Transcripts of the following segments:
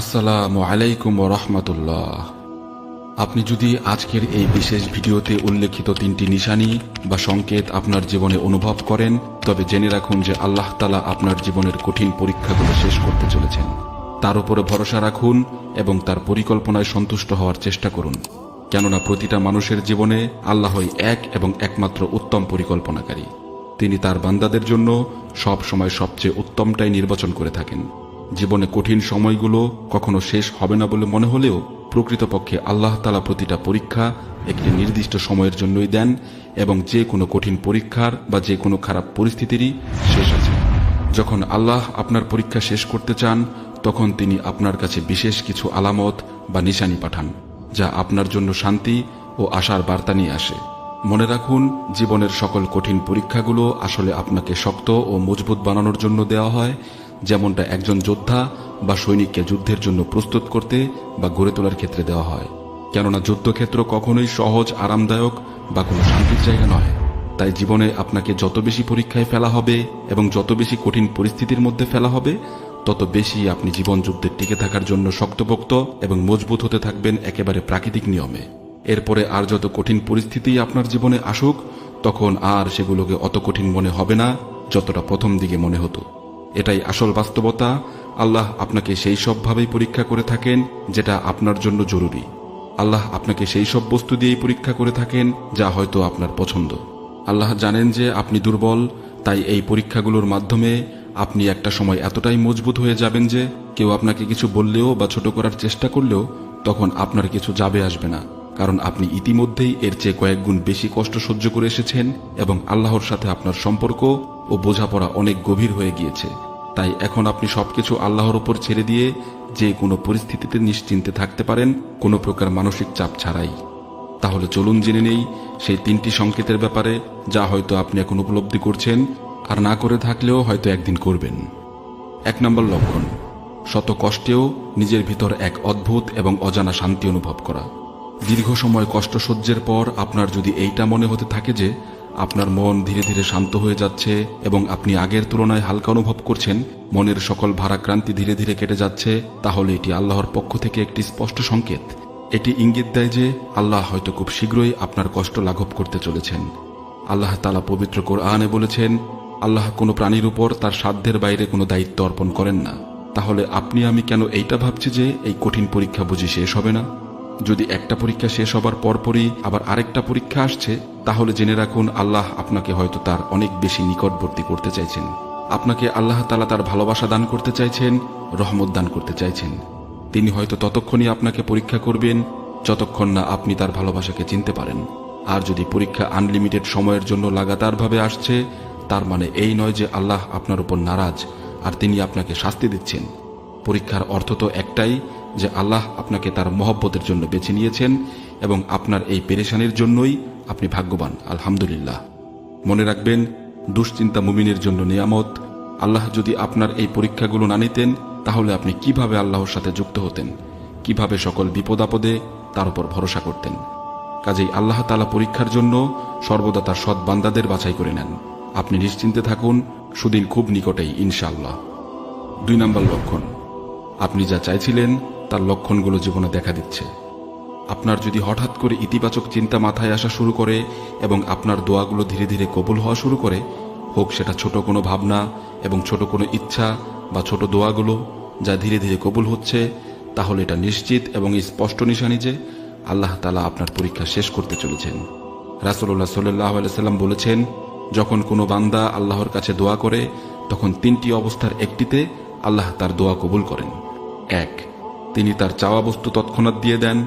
আসসালামু আলাইকুম রহমতুল্লাহ। আপনি যদি আজকের এই বিশেষ ভিডিওতে উল্লেখিত তিনটি নিশানি বা সংকেত আপনার জীবনে অনুভব করেন, তবে জেনে রাখুন যে আল্লাহ তালা আপনার জীবনের কঠিন পরীক্ষাগুলো শেষ করতে চলেছেন। তার উপরে ভরসা রাখুন এবং তার পরিকল্পনায় সন্তুষ্ট হওয়ার চেষ্টা করুন। কেননা প্রতিটা মানুষের জীবনে আল্লাহই এক এবং একমাত্র উত্তম পরিকল্পনাকারী। তিনি তার বান্দাদের জন্য সব সময় সবচেয়ে উত্তমটাই নির্বাচন করে থাকেন। জীবনে কঠিন সময়গুলো কখনো শেষ হবে না বলে মনে হলেও প্রকৃতপক্ষে আল্লাহ তালা প্রতিটা পরীক্ষা একটি নির্দিষ্ট সময়ের জন্যই দেন এবং যে কোনো কঠিন পরীক্ষার বা যে কোনো খারাপ পরিস্থিতিরই শেষ আছে। যখন আল্লাহ আপনার পরীক্ষা শেষ করতে চান, তখন তিনি আপনার কাছে বিশেষ কিছু আলামত বা নিশানি পাঠান, যা আপনার জন্য শান্তি ও আশার বার্তা নিয়ে আসে। মনে রাখুন, জীবনের সকল কঠিন পরীক্ষাগুলো আসলে আপনাকে শক্ত ও মজবুত বানানোর জন্য দেওয়া হয় যেমনটা একজন যোদ্ধা বা সৈনিককে যুদ্ধের জন্য প্রস্তুত করতে বা গড়ে তোলার ক্ষেত্রে দেওয়া হয়। কেননা যুদ্ধক্ষেত্র কখনোই সহজ, আরামদায়ক বা কোনো শান্তির জায়গা নয়। তাই জীবনে আপনাকে যত বেশি পরীক্ষায় ফেলা হবে এবং যত বেশি কঠিন পরিস্থিতির মধ্যে ফেলা হবে, তত বেশি আপনি জীবন যুদ্ধে টিকে থাকার জন্য শক্তপোক্ত এবং মজবুত হতে থাকবেন একেবারে প্রাকৃতিক নিয়মে। এরপরে আর যত কঠিন পরিস্থিতি আপনার জীবনে আসুক, তখন আর সেগুলোকে অত কঠিন মনে হবে না, যতটা প্রথম দিকে মনে হতো। এটাই আসল বাস্তবতা। আল্লাহ আপনাকে সেই সবভাবেই পরীক্ষা করে থাকেন, যেটা আপনার জন্য জরুরি। আল্লাহ আপনাকে সেই সব বস্তু দিয়েই পরীক্ষা করে থাকেন, যা হয়তো আপনার পছন্দ। আল্লাহ জানেন যে আপনি দুর্বল, তাই এই পরীক্ষাগুলোর মাধ্যমে আপনি একটা সময় এতটাই মজবুত হয়ে যাবেন যে কেউ আপনাকে কিছু বললেও বা ছোট করার চেষ্টা করলেও তখন আপনার কিছু যাবে আসবে না। কারণ আপনি ইতিমধ্যেই এর চেয়ে কয়েকগুণ বেশি কষ্ট সহ্য করে এসেছেন এবং আল্লাহর সাথে আপনার সম্পর্ক ও বোঝাপড়া অনেক গভীর হয়ে গিয়েছে। তাই এখন আপনি সবকিছু আল্লাহর উপর ছেড়ে দিয়ে যে কোনো পরিস্থিতিতে নিশ্চিন্তে থাকতে পারেন, কোনো প্রকার মানসিক চাপ ছাড়াই। তাহলে চলুন জেনে নেই সেই তিনটি সংকেতের ব্যাপারে, যা হয়তো আপনি এখন উপলব্ধি করছেন, আর না করে থাকলেও হয়তো একদিন করবেন। এক নম্বর লক্ষণ, শত কষ্টেও নিজের ভিতর এক অদ্ভুত এবং অজানা শান্তি অনুভব করা। দীর্ঘ সময় কষ্ট সহ্যের পর আপনার যদি এইটা মনে হতে থাকে যে আপনার মন ধীরে ধীরে শান্ত হয়ে যাচ্ছে এবং আপনি আগের তুলনায় হালকা অনুভব করছেন, মনের সকল ভারাক্রান্তি ধীরে ধীরে কেটে যাচ্ছে, তাহলে এটি আল্লাহর পক্ষ থেকে একটি স্পষ্ট সংকেত। এটি ইঙ্গিত দেয় যে আল্লাহ হয়তো খুব শীঘ্রই আপনার কষ্ট লাঘব করতে চলেছেন। আল্লাহ তালা পবিত্র কোরআনে বলেছেন, আল্লাহ কোনো প্রাণীর উপর তার সাধ্যের বাইরে কোনো দায়িত্ব অর্পণ করেন না। তাহলে আপনি, আমি কেন এইটা ভাবছি যে এই কঠিন পরীক্ষা বুঝি শেষ হবে না? যদি একটা পরীক্ষা শেষ হবার পরপরই আবার আরেকটা পরীক্ষা আসছে, তাহলে জেনে রাখুন আল্লাহ আপনাকে হয়তো তার অনেক বেশি নিকটবর্তী করতে চাইছেন। আপনাকে আল্লাহ তালা তার ভালোবাসা দান করতে চাইছেন, রহমত দান করতে চাইছেন। তিনি হয়তো ততক্ষণই আপনাকে পরীক্ষা করবেন, যতক্ষণ না আপনি তার ভালোবাসাকে চিনতে পারেন। আর যদি পরীক্ষা আনলিমিটেড সময়ের জন্য লাগাতারভাবে আসছে, তার মানে এই নয় যে আল্লাহ আপনার উপর নারাজ, আর তিনি আপনাকে শাস্তি দিচ্ছেন। পরীক্ষার অর্থ তো একটাই যে আল্লাহ আপনাকে তার মহব্বতের জন্য বেছে নিয়েছেন এবং আপনার এই পেরেশানির জন্যই আপনি ভাগ্যবান, আলহামদুলিল্লাহ। মনে রাখবেন, দুশ্চিন্তা মুমিনের জন্য নিয়ামত। আল্লাহ যদি আপনার এই পরীক্ষাগুলো না নিতেন, তাহলে আপনি কীভাবে আল্লাহর সাথে যুক্ত হতেন? কীভাবে সকল বিপদ আপদে তার উপর ভরসা করতেন? কাজেই আল্লাহ তালা পরীক্ষার জন্য সর্বদা তার সৎ বান্দাদের বাছাই করে নেন। আপনি নিশ্চিন্তে থাকুন, সুদিন খুব নিকটেই, ইনশাআল্লাহ। দুই নম্বর লক্ষণ। আপনি যা চাইছিলেন তার লক্ষণগুলো জীবনে দেখা দিচ্ছে। আপনার যদি হঠাৎ করে ইতিবাচক চিন্তা মাথায় আসা শুরু করে এবং আপনার দোয়াগুলো ধীরে ধীরে কবুল হওয়া শুরু করে, হোক সেটা ছোট কোনো ভাবনা এবং ছোট কোনো ইচ্ছা বা ছোট দোয়াগুলো যা ধীরে ধীরে কবুল হচ্ছে, তাহলে এটা নিশ্চিত এবং স্পষ্ট নিশানি যে আল্লাহ তালা আপনার পরীক্ষা শেষ করতে চলেছেন। রাসুল্লাহ সাল্লাহ সাল্লাম বলেছেন, যখন কোনো বান্দা আল্লাহর কাছে দোয়া করে, তখন তিনটি অবস্থার একটিতে আল্লাহ তার দোয়া কবুল করেন। এক তিনি তার চাওয়া বস্তু তৎক্ষণাৎ দিয়ে দেন।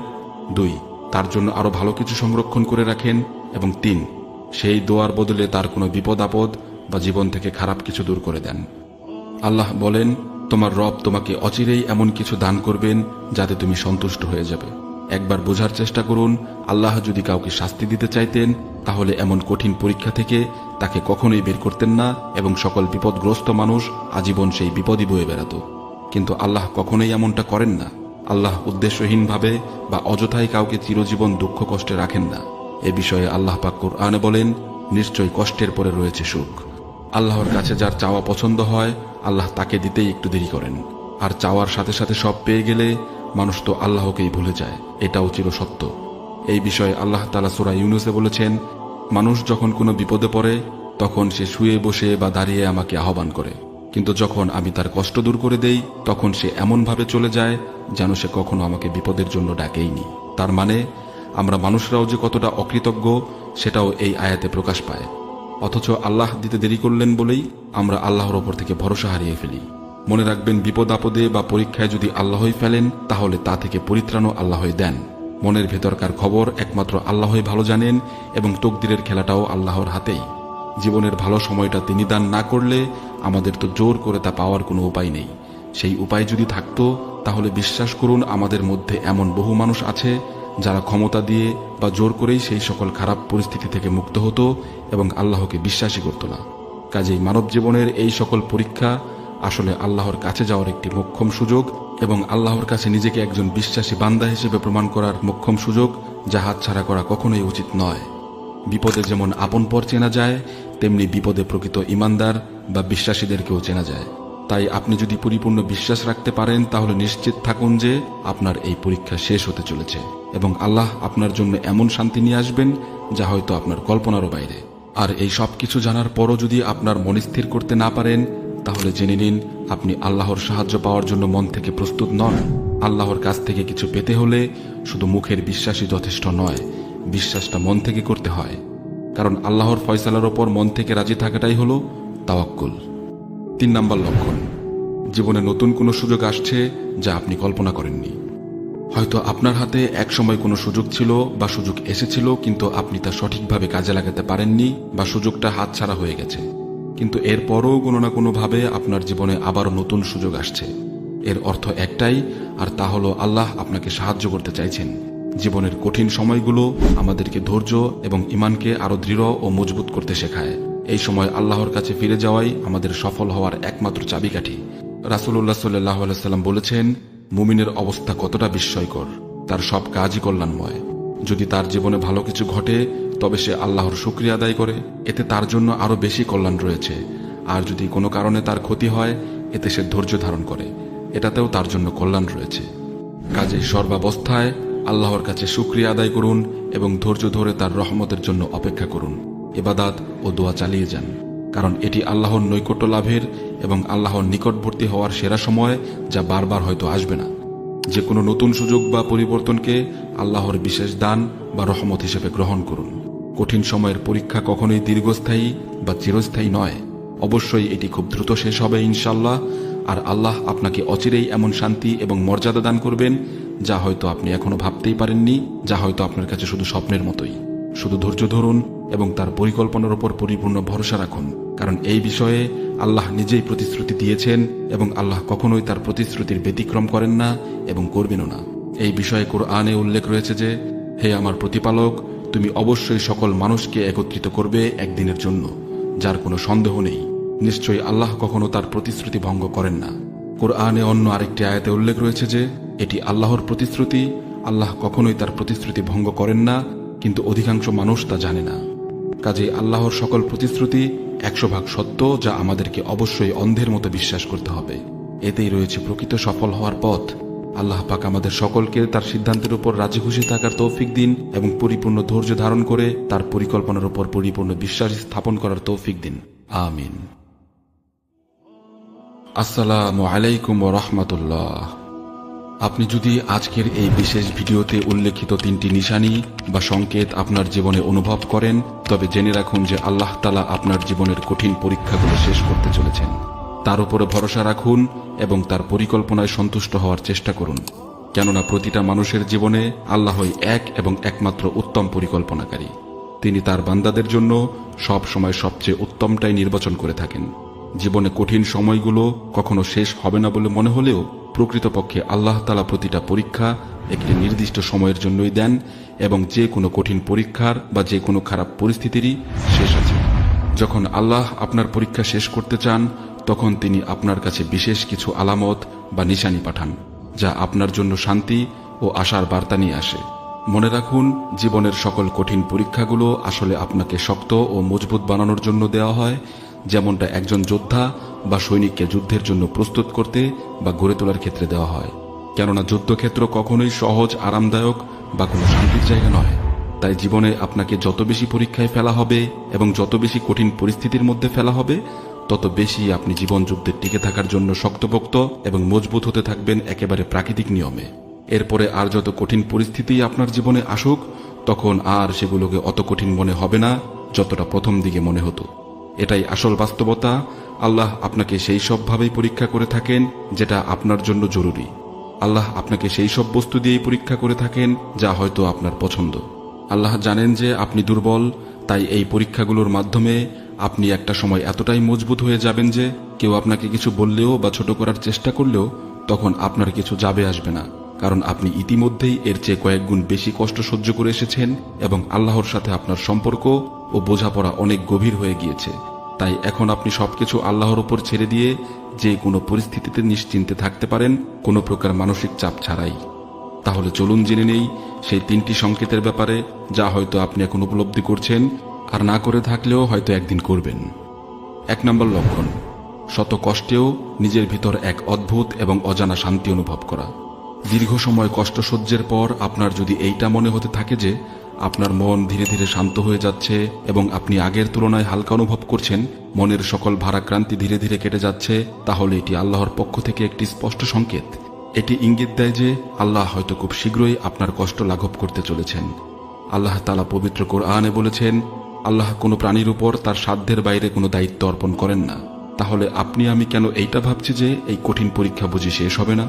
দুই, তার জন্য আরও ভালো কিছু সংরক্ষণ করে রাখেন। এবং তিন, সেই দোয়ার বদলে তার কোনো বিপদ আপদ বা জীবন থেকে খারাপ কিছু দূর করে দেন। আল্লাহ বলেন, তোমার রব তোমাকে অচিরেই এমন কিছু দান করবেন যাতে তুমি সন্তুষ্ট হয়ে যাবে। একবার বোঝার চেষ্টা করুন, আল্লাহ যদি কাউকে শাস্তি দিতে চাইতেন, তাহলে এমন কঠিন পরীক্ষা থেকে তাকে কখনোই বের করতেন না এবং সকল বিপদগ্রস্ত মানুষ আজীবন সেই বিপদই বয়ে বেড়াত। কিন্তু আল্লাহ কখনোই এমনটা করেন না। আল্লাহ উদ্দেশ্যহীনভাবে বা অযথাই কাউকে চিরজীবন দুঃখ কষ্টে রাখেন না। এ বিষয়ে আল্লাহ পাক কোরআনে বলেন, নিশ্চয়ই কষ্টের পরে রয়েছে সুখ। আল্লাহর কাছে যার চাওয়া পছন্দ হয়, আল্লাহ তাকে দিতেই একটু দেরি করেন। আর চাওয়ার সাথে সাথে সব পেয়ে গেলে মানুষ তো আল্লাহকেই ভুলে যায়, এটাও চিরসত্য। এই বিষয়ে আল্লাহ তালা সুরা ইউনুসে বলেছেন, মানুষ যখন কোনো বিপদে পড়ে, তখন সে শুয়ে বসে বা দাঁড়িয়ে আমাকে আহ্বান করে। কিন্তু যখন আমি তার কষ্ট দূর করে দেই, তখন সে এমনভাবে চলে যায় যেন সে কখনো আমাকে বিপদের জন্য ডাকেইনি। তার মানে আমরা মানুষরাও যে কতটা অকৃতজ্ঞ, সেটাও এই আয়াতে প্রকাশ পায়। অথচ আল্লাহ দিতে দেরি করলেন বলেই আমরা আল্লাহর ওপর থেকে ভরসা হারিয়ে ফেলি। মনে রাখবেন, বিপদ আপদে বা পরীক্ষায় যদি আল্লাহই ফেলেন, তাহলে তা থেকে পরিত্রাণও আল্লাহই দেন। মনের ভেতরকার খবর একমাত্র আল্লাহই ভালো জানেন এবং তকদিরের খেলাটাও আল্লাহর হাতেই। জীবনের ভালো সময়টা তিনি দান না করলে আমাদের তো জোর করে তা পাওয়ার কোনো উপায় নেই। সেই উপায় যদি থাকতো, তাহলে বিশ্বাস করুন আমাদের মধ্যে এমন বহু মানুষ আছে, যারা ক্ষমতা দিয়ে বা জোর করেই সেই সকল খারাপ পরিস্থিতি থেকে মুক্ত হতো এবং আল্লাহকে বিশ্বাসী করত না। কাজেই মানব জীবনের এই সকল পরীক্ষা আসলে আল্লাহর কাছে যাওয়ার একটি মোক্ষম সুযোগ এবং আল্লাহর কাছে নিজেকে একজন বিশ্বাসী বান্দা হিসেবে প্রমাণ করার মোক্ষম সুযোগ, যা হাতছাড়া করা কখনোই উচিত নয়। বিপদে যেমন আপন পর চেনা যায় তেমনি বিপদে প্রকৃত ইমানদার বা বিশ্বাসীদেরকেও চেনা যায়। তাই আপনি যদি পরিপূর্ণ বিশ্বাস রাখতে পারেন, তাহলে নিশ্চিত থাকুন যে আপনার এই পরীক্ষা শেষ হতে চলেছে এবং আল্লাহ আপনার জন্য এমন শান্তি নিয়ে আসবেন যা হয়তো আপনার কল্পনারও বাইরে। আর এই সব কিছু জানার পরও যদি আপনার মন স্থির করতে না পারেন, তাহলে জেনে নিন, আপনি আল্লাহর সাহায্য পাওয়ার জন্য মন থেকে প্রস্তুত নন। আল্লাহর কাছ থেকে কিছু পেতে হলে শুধু মুখের বিশ্বাসই যথেষ্ট নয়, বিশ্বাসটা মন থেকে করতে হয়। কারণ আল্লাহর ফয়সালার ওপর মন থেকে রাজি থাকাটাই হলো তাওয়াক্কুল। তিন নম্বর লক্ষণ, জীবনে নতুন কোনো সুযোগ আসছে যা আপনি কল্পনা করেননি। হয়তো আপনার হাতে একসময় কোনো সুযোগ ছিল বা সুযোগ এসেছিল, কিন্তু আপনি তা সঠিকভাবে কাজে লাগাতে পারেননি বা সুযোগটা হাতছাড়া হয়ে গেছে। কিন্তু এরপরও কোনো না কোনোভাবে আপনার জীবনে আবারও নতুন সুযোগ আসছে। এর অর্থ একটাই, আর তা হলো আল্লাহ আপনাকে সাহায্য করতে চাইছেন। জীবনের কঠিন সময়গুলো আমাদেরকে ধৈর্য এবং ইমানকে আরও দৃঢ় ও মজবুত করতে শেখায়। এই সময় আল্লাহর কাছে ফিরে যাওয়াই আমাদের সফল হওয়ার একমাত্র চাবিকাঠি। রাসুল্লাহ সাল্লাহ সাল্লাম বলেছেন, মুমিনের অবস্থা কতটা বিস্ময়কর, তার সব কাজই কল্যাণময়। যদি তার জীবনে ভালো কিছু ঘটে, তবে সে আল্লাহর শুক্রিয়া আদায় করে, এতে তার জন্য আরও বেশি কল্যাণ রয়েছে। আর যদি কোনো কারণে তার ক্ষতি হয়, এতে সে ধৈর্য ধারণ করে, এটাতেও তার জন্য কল্যাণ রয়েছে। কাজে সর্বাবস্থায় আল্লাহর কাছে শুক্রিয়া আদায় করুন এবং ধৈর্য ধরে তার রহমতের জন্য অপেক্ষা করুন। এবাদাত ও দোয়া চালিয়ে যান, কারণ এটি আল্লাহর নৈকট্য লাভের এবং আল্লাহর নিকটবর্তী হওয়ার সেরা সময় যা বারবার হয়তো আসবে না। যে কোনো নতুন সুযোগ বা পরিবর্তনকে আল্লাহর বিশেষ দান বা রহমত হিসেবে গ্রহণ করুন। কঠিন সময়ের পরীক্ষা কখনোই দীর্ঘস্থায়ী বা চিরস্থায়ী নয়। অবশ্যই এটি খুব দ্রুত শেষ হবে ইনশাল্লাহ আর আল্লাহ আপনাকে অচিরেই এমন শান্তি এবং মর্যাদা দান করবেন যা হয়তো আপনি এখনও ভাবতেই পারেননি, যা হয়তো আপনার কাছে শুধু স্বপ্নের মতোই। শুধু ধৈর্য ধরুন এবং তার পরিকল্পনার উপর পরিপূর্ণ ভরসা রাখুন, কারণ এই বিষয়ে আল্লাহ নিজেই প্রতিশ্রুতি দিয়েছেন এবং আল্লাহ কখনোই তার প্রতিশ্রুতির ব্যতিক্রম করেন না এবং করবেনও না। এই বিষয়ে কোরআনে উল্লেখ রয়েছে যে, হে আমার প্রতিপালক, তুমি অবশ্যই সকল মানুষকে একত্রিত করবে একদিনের জন্য, যার কোনো সন্দেহ নেই। নিশ্চয়ই আল্লাহ কখনো তার প্রতিশ্রুতি ভঙ্গ করেন না। কোরআনে অন্য আরেকটি আয়াতে উল্লেখ রয়েছে যে এটি আল্লাহর প্রতিশ্রুতি। আল্লাহ কখনোই তার প্রতিশ্রুতি ভঙ্গ করেন না, কিন্তু অধিকাংশ মানুষ তা জানে না। কাজেই আল্লাহর সকল প্রতিশ্রুতি একশো ভাগ সত্য, যা আমাদেরকে অবশ্যই অন্ধের মতো বিশ্বাস করতে হবে। এতেই রয়েছে প্রকৃত সফল হওয়ার পথ। আল্লাহ পাক আমাদের সকলকে তার সিদ্ধান্তের উপর রাজি খুশি থাকার তৌফিক দিন এবং পরিপূর্ণ ধৈর্য ধারণ করে তার পরিকল্পনার উপর পরিপূর্ণ বিশ্বাস স্থাপন করার তৌফিক দিন। আমিন। আসসালামু আলাইকুম রহমতুল্লাহ। আপনি যদি আজকের এই বিশেষ ভিডিওতে উল্লেখিত তিনটি নিশানি বা সংকেত আপনার জীবনে অনুভব করেন, তবে জেনে রাখুন যে আল্লাহ তালা আপনার জীবনের কঠিন পরীক্ষাগুলো শেষ করতে চলেছেন। তার উপরে ভরসা রাখুন এবং তার পরিকল্পনায় সন্তুষ্ট হওয়ার চেষ্টা করুন। কেননা প্রতিটা মানুষের জীবনে আল্লাহই এক এবং একমাত্র উত্তম পরিকল্পনাকারী। তিনি তার বান্দাদের জন্য সব সময় সবচেয়ে উত্তমটাই নির্বাচন করে থাকেন। জীবনে কঠিন সময়গুলো কখনো শেষ হবে না বলে মনে হলেও প্রকৃতপক্ষে আল্লাহ তালা প্রতিটা পরীক্ষা একটি নির্দিষ্ট সময়ের জন্যই দেন এবং যে কোনো কঠিন পরীক্ষার বা যে কোনো খারাপ পরিস্থিতিরই শেষ আছে। যখন আল্লাহ আপনার পরীক্ষা শেষ করতে চান, তখন তিনি আপনার কাছে বিশেষ কিছু আলামত বা নিশানি পাঠান, যা আপনার জন্য শান্তি ও আশার বার্তা নিয়ে আসে। মনে রাখুন, জীবনের সকল কঠিন পরীক্ষাগুলো আসলে আপনাকে শক্ত ও মজবুত বানানোর জন্য দেওয়া হয়, যেমনটা একজন যোদ্ধা বা সৈনিককে যুদ্ধের জন্য প্রস্তুত করতে বা গড়ে তোলার ক্ষেত্রে দেওয়া হয়। কেননা যুদ্ধক্ষেত্র কখনোই সহজ, আরামদায়ক বা কোনো শান্তির জায়গা নয়। তাই জীবনে আপনাকে যত বেশি পরীক্ষায় ফেলা হবে এবং যত বেশি কঠিন পরিস্থিতির মধ্যে ফেলা হবে, তত বেশি আপনি জীবন যুদ্ধে টিকে থাকার জন্য শক্তপোক্ত এবং মজবুত হতে থাকবেন একেবারে প্রাকৃতিক নিয়মে। এরপরে আর যত কঠিন পরিস্থিতি আপনার জীবনে আসুক, তখন আর সেগুলোকে অত কঠিন মনে হবে না, যতটা প্রথম দিকে মনে হতো। এটাই আসল বাস্তবতা আল্লাহ আপনাকে সেই সবভাবেই পরীক্ষা করে থাকেন, যেটা আপনার জন্য জরুরি। আল্লাহ আপনাকে সেই সব বস্তু দিয়েই পরীক্ষা করে থাকেন, যা হয়তো আপনার পছন্দ। আল্লাহ জানেন যে আপনি দুর্বল, তাই এই পরীক্ষাগুলোর মাধ্যমে আপনি একটা সময় এতটাই মজবুত হয়ে যাবেন যে কেউ আপনাকে কিছু বললেও বা ছোট করার চেষ্টা করলেও তখন আপনার কিছু যাবে আসবে না। কারণ আপনি ইতিমধ্যেই এর চেয়ে কয়েক গুণ বেশি কষ্ট সহ্য করে এসেছেন এবং আল্লাহর সাথে আপনার সম্পর্ক ও বোঝাপড়া অনেক গভীর হয়ে গিয়েছে। তাই এখন আপনি সবকিছু আল্লাহর উপর ছেড়ে দিয়ে যে কোনো পরিস্থিতিতে নিশ্চিন্তে থাকতে পারেন, কোনো প্রকার মানসিক চাপ ছাড়াই। তাহলে চলুন জেনে নেই সেই তিনটি সংকেতের ব্যাপারে যা হয়তো আপনি এখন উপলব্ধি করছেন, আর না করে থাকলেও হয়তো একদিন করবেন। এক নম্বর লক্ষণ, শত কষ্টেও নিজের ভিতর এক অদ্ভুত এবং অজানা শান্তি অনুভব করা। দীর্ঘ সময় কষ্ট সহ্যের পর আপনার যদি এইটা মনে হতে থাকে যে আপনার মন ধীরে ধীরে শান্ত হয়ে যাচ্ছে এবং আপনি আগের তুলনায় হালকা অনুভব করছেন, মনের সকল ভারাক্রান্তি ধীরে ধীরে কেটে যাচ্ছে, তাহলে এটি আল্লাহর পক্ষ থেকে একটি স্পষ্ট সংকেত। এটি ইঙ্গিত দেয় যে আল্লাহ হয়তো খুব শীঘ্রই আপনার কষ্ট লাঘব করতে চলেছেন। আল্লাহ তালা পবিত্র কোরআনে বলেছেন, আল্লাহ কোনো প্রাণীর উপর তার সাধ্যের বাইরে কোনো দায়িত্ব অর্পণ করেন না। তাহলে আপনি, আমি কেন এইটা ভাবছি যে এই কঠিন পরীক্ষা বুঝি শেষ হবে না?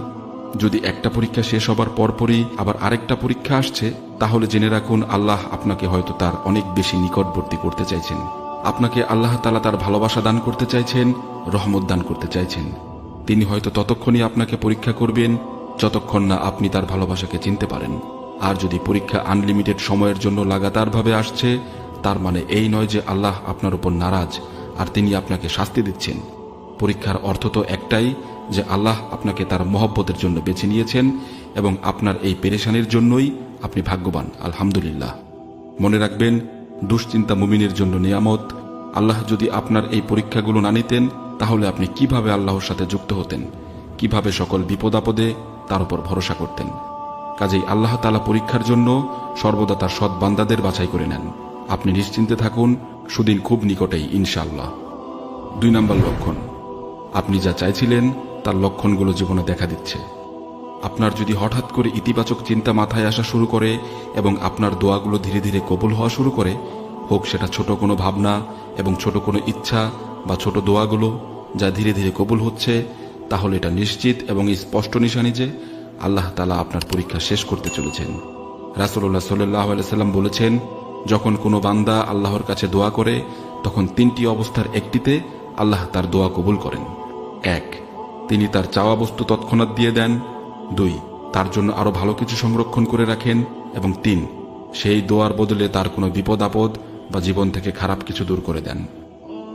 যদি একটা পরীক্ষা শেষ হবার পরপরই আবার আরেকটা পরীক্ষা আসছে, তাহলে জেনে রাখুন আল্লাহ আপনাকে হয়তো তার অনেক বেশি নিকটবর্তী করতে চাইছেন। আপনাকে আল্লাহ তালা তার ভালোবাসা দান করতে চাইছেন, রহমত দান করতে চাইছেন। তিনি হয়তো ততক্ষণই আপনাকে পরীক্ষা করবেন, যতক্ষণ না আপনি তার ভালোবাসাকে চিনতে পারেন। আর যদি পরীক্ষা আনলিমিটেড সময়ের জন্য লাগাতারভাবে আসছে, তার মানে এই নয় যে আল্লাহ আপনার উপর নারাজ, আর তিনি আপনাকে শাস্তি দিচ্ছেন। পরীক্ষার অর্থ তো একটাই যে আল্লাহ আপনাকে তার মহব্বতের জন্য বেছে নিয়েছেন এবং আপনার এই পেরেশানির জন্যই আপনি ভাগ্যবান, আলহামদুলিল্লাহ। মনে রাখবেন, দুশ্চিন্তা মুমিনের জন্য নিয়ামত। আল্লাহ যদি আপনার এই পরীক্ষাগুলো না নিতেন, তাহলে আপনি কীভাবে আল্লাহর সাথে যুক্ত হতেন? কীভাবে সকল বিপদ আপদে তার উপর ভরসা করতেন? কাজেই আল্লাহ তালা পরীক্ষার জন্য সর্বদা তার সৎ বান্দাদের বাছাই করে নেন। আপনি নিশ্চিন্তে থাকুন, সুদিন খুব নিকটেই, ইনশাআল্লাহ। দুই নম্বর লক্ষণ। আপনি যা চাইছিলেন তার লক্ষণগুলো জীবনে দেখা দিচ্ছে। আপনার যদি হঠাৎ করে ইতিবাচক চিন্তা মাথায় আসা শুরু করে এবং আপনার দোয়াগুলো ধীরে ধীরে কবুল হওয়া শুরু করে, হোক সেটা ছোট কোনো ভাবনা এবং ছোট কোনো ইচ্ছা বা ছোট দোয়াগুলো যা ধীরে ধীরে কবুল হচ্ছে, তাহলে এটা নিশ্চিত এবং স্পষ্ট নিশানি যে আল্লাহ তালা আপনার পরীক্ষা শেষ করতে চলেছেন। রাসুল্লাহ সাল্লাহ সাল্লাম বলেছেন, যখন কোনো বান্দা আল্লাহর কাছে দোয়া করে, তখন তিনটি অবস্থার একটিতে আল্লাহ তার দোয়া কবুল করেন। এক তিনি তার চাওয়া বস্তু তৎক্ষণাৎ দিয়ে দেন। দুই, তার জন্য আরও ভালো কিছু সংরক্ষণ করে রাখেন। এবং তিন, সেই দোয়ার বদলে তার কোনো বিপদ আপদ বা জীবন থেকে খারাপ কিছু দূর করে দেন।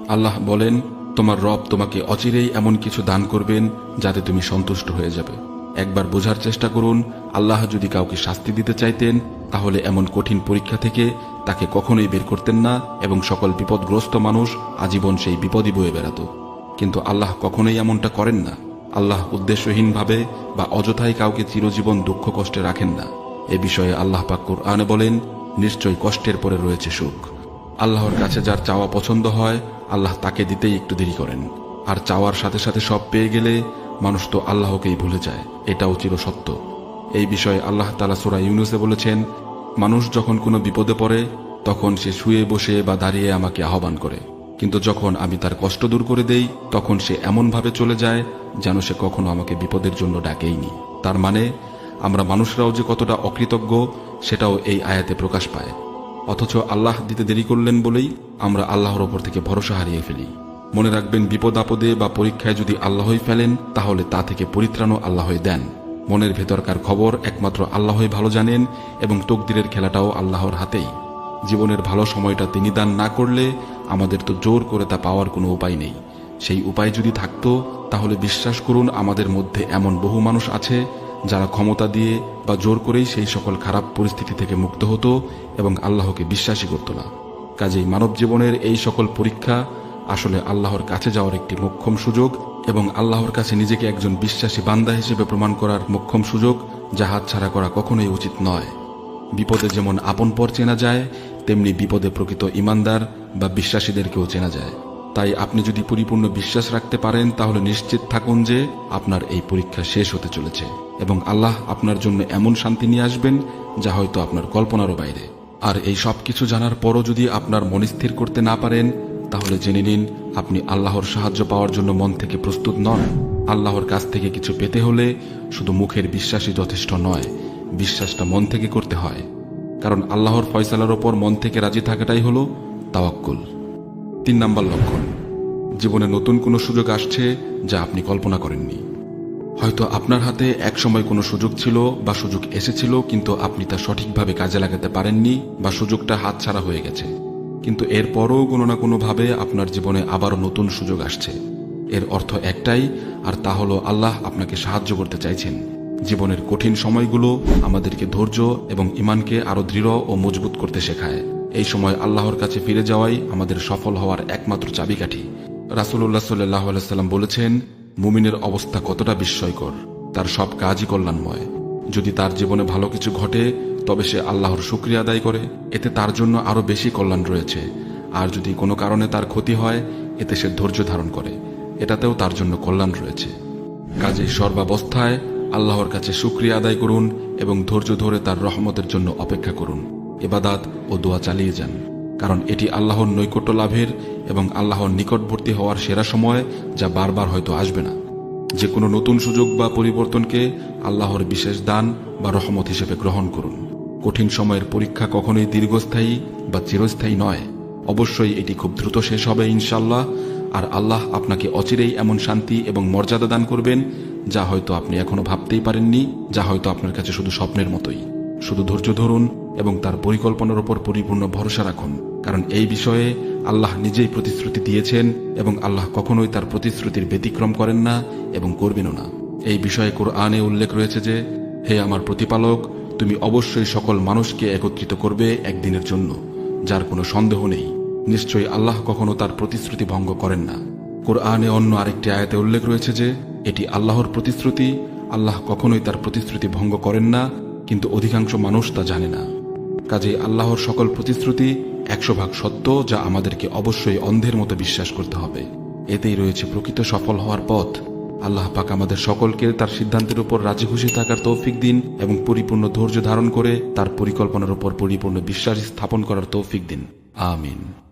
আল্লাহ বলেন, তোমার রব তোমাকে অচিরেই এমন কিছু দান করবেন যাতে তুমি সন্তুষ্ট হয়ে যাবে। একবার বোঝার চেষ্টা করুন, আল্লাহ যদি কাউকে শাস্তি দিতে চাইতেন, তাহলে এমন কঠিন পরীক্ষা থেকে তাকে কখনোই বের করতেন না এবং সকল বিপদগ্রস্ত মানুষ আজীবন সেই বিপদই বয়ে বেড়াত। কিন্তু আল্লাহ কখনোই এমনটা করেন না। আল্লাহ উদ্দেশ্যহীনভাবে বা অযথাই কাউকে চিরজীবন দুঃখ কষ্টে রাখেন না। এ বিষয়ে আল্লাহ পাক কোরআনে বলেন, নিশ্চয় কষ্টের পরে রয়েছে সুখ। আল্লাহর কাছে যার চাওয়া পছন্দ হয়, আল্লাহ তাকে দিতেই একটু দেরি করেন। আর চাওয়ার সাথে সাথে সব পেয়ে গেলে মানুষ তো আল্লাহকেই ভুলে যায়, এটাও চির সত্য এই বিষয়ে আল্লাহ তালা সুরা ইউনুসে বলেছেন, মানুষ যখন কোনো বিপদে পড়ে, তখন সে শুয়ে বসে বা দাঁড়িয়ে আমাকে আহ্বান করে। কিন্তু যখন আমি তার কষ্ট দূর করে দেই, তখন সে এমনভাবে চলে যায় যেন সে কখনো আমাকে বিপদের জন্য ডাকেইনি। তার মানে আমরা মানুষরাও যে কতটা অকৃতজ্ঞ, সেটাও এই আয়াতে প্রকাশ পায়। অথচ আল্লাহ দিতে দেরি করলেন বলেই আমরা আল্লাহর ওপর থেকে ভরসা হারিয়ে ফেলি। মনে রাখবেন, বিপদ আপদে বা পরীক্ষায় যদি আল্লাহই ফেলেন, তাহলে তা থেকে পরিত্রাণও আল্লাহই দেন। মনের ভেতরকার খবর একমাত্র আল্লাহই ভালো জানেন এবং তকদিরের খেলাটাও আল্লাহর হাতেই। জীবনের ভালো সময়টা তিনি দান না করলে আমাদের তো জোর করে তা পাওয়ার কোনো উপায় নেই। সেই উপায় যদি থাকতো, তাহলে বিশ্বাস করুন আমাদের মধ্যে এমন বহু মানুষ আছে, যারা ক্ষমতা দিয়ে বা জোর করেই সেই সকল খারাপ পরিস্থিতি থেকে মুক্ত হতো এবং আল্লাহকে বিশ্বাসী করত না। কাজেই মানব জীবনের এই সকল পরীক্ষা আসলে আল্লাহর কাছে যাওয়ার একটি মোক্ষম সুযোগ এবং আল্লাহর কাছে নিজেকে একজন বিশ্বাসী বান্দা হিসেবে প্রমাণ করার মোক্ষম সুযোগ, যা হাতছাড়া করা কখনোই উচিত নয়। বিপদে যেমন আপন পর চেনা যায়, তেমনি বিপদে প্রকৃত ইমানদার বা বিশ্বাসীদেরকেও চেনা যায়। তাই আপনি যদি পরিপূর্ণ বিশ্বাস রাখতে পারেন, তাহলে নিশ্চিত থাকুন যে আপনার এই পরীক্ষা শেষ হতে চলেছে এবং আল্লাহ আপনার জন্য এমন শান্তি নিয়ে আসবেন যা হয়তো আপনার কল্পনারও বাইরে। আর এই সব কিছু জানার পরও যদি আপনার মন স্থির করতে না পারেন, তাহলে জেনে নিন, আপনি আল্লাহর সাহায্য পাওয়ার জন্য মন থেকে প্রস্তুত নন। আল্লাহর কাছ থেকে কিছু পেতে হলে শুধু মুখের বিশ্বাসই যথেষ্ট নয়, বিশ্বাসটা মন থেকে করতে হয়। কারণ আল্লাহর ফয়সালার ওপর মন থেকে রাজি থাকাটাই হলো তাওয়াক্কুল। তিন নাম্বার লক্ষণ। জীবনে নতুন কোনো সুযোগ আসছে যা আপনি কল্পনা করেননি। হয়তো আপনার হাতে একসময় কোনো সুযোগ ছিল বা সুযোগ এসেছিল, কিন্তু আপনি তা সঠিকভাবে কাজে লাগাতে পারেননি বা সুযোগটা হাতছাড়া হয়ে গেছে। কিন্তু এরপরও কোনো না কোনোভাবে আপনার জীবনে আবারও নতুন সুযোগ আসছে। এর অর্থ একটাই, আর তা হলো আল্লাহ আপনাকে সাহায্য করতে চাইছেন। জীবনের কঠিন সময়গুলো আমাদেরকে ধৈর্য এবং ইমানকে আরও দৃঢ় ও মজবুত করতে শেখায়। এই সময় আল্লাহর কাছে ফিরে যাওয়াই আমাদের সফল হওয়ার একমাত্র চাবিকাঠি। রাসুল্লাহ সাল্লাহ সাল্লাম বলেছেন, মুমিনের অবস্থা কতটা বিস্ময়কর, তার সব কাজই কল্যাণময়। যদি তার জীবনে ভালো কিছু ঘটে, তবে সে আল্লাহর শুক্রিয়া আদায় করে, এতে তার জন্য আরও বেশি কল্যাণ রয়েছে। আর যদি কোনো কারণে তার ক্ষতি হয়, এতে সে ধৈর্য ধারণ করে, এটাতেও তার জন্য কল্যাণ রয়েছে। কাজে সর্বাবস্থায় আল্লাহর কাছে শুক্রিয়া আদায় করুন এবং ধৈর্য ধরে তার রহমতের জন্য অপেক্ষা করুন। এবাদাত ও দোয়া চালিয়ে যান, কারণ এটি আল্লাহর নৈকট্য লাভের এবং আল্লাহর নিকটবর্তী হওয়ার সেরা সময় যা বারবার হয়তো আসবে না। যে কোনো নতুন সুযোগ বা পরিবর্তনকে আল্লাহর বিশেষ দান বা রহমত হিসেবে গ্রহণ করুন। কঠিন সময়ের পরীক্ষা কখনোই দীর্ঘস্থায়ী বা চিরস্থায়ী নয়। অবশ্যই এটি খুব দ্রুত শেষ হবে ইনশাল্লাহ আর আল্লাহ আপনাকে অচিরেই এমন শান্তি এবং মর্যাদা দান করবেন যা হয়তো আপনি এখনও ভাবতেই পারেননি, যা হয়তো আপনার কাছে শুধু স্বপ্নের মতোই। শুধু ধৈর্য ধরুন এবং তার পরিকল্পনার উপর পরিপূর্ণ ভরসা রাখুন, কারণ এই বিষয়ে আল্লাহ নিজেই প্রতিশ্রুতি দিয়েছেন এবং আল্লাহ কখনোই তার প্রতিশ্রুতির ব্যতিক্রম করেন না এবং করবেনও না। এই বিষয়ে কোরআনে উল্লেখ রয়েছে যে, হে আমার প্রতিপালক, তুমি অবশ্যই সকল মানুষকে একত্রিত করবে একদিনের জন্য, যার কোনো সন্দেহ নেই। নিশ্চয়ই আল্লাহ কখনো তার প্রতিশ্রুতি ভঙ্গ করেন না। কোরআনে অন্য আরেকটি আয়াতে উল্লেখ রয়েছে যে, এটি আল্লাহর প্রতিশ্রুতি, আল্লাহ কখনোই তার প্রতিশ্রুতি ভঙ্গ করেন না কিন্তু অধিকাংশ মানুষ তা জানে না। কাজেই আল্লাহর সকল প্রতিশ্রুতি একশো ভাগ সত্য যা আমাদেরকে অবশ্যই অন্ধের মতো বিশ্বাস করতে হবে। এতেই রয়েছে প্রকৃত সফল হওয়ার পথ। আল্লাহ পাক আমাদের সকলকে তার সিদ্ধান্তের উপর রাজি খুশি থাকার তৌফিক দিন এবং পরিপূর্ণ ধৈর্য ধারণ করে তার পরিকল্পনার উপর পরিপূর্ণ বিশ্বাস স্থাপন করার তৌফিক দিন। আমিন।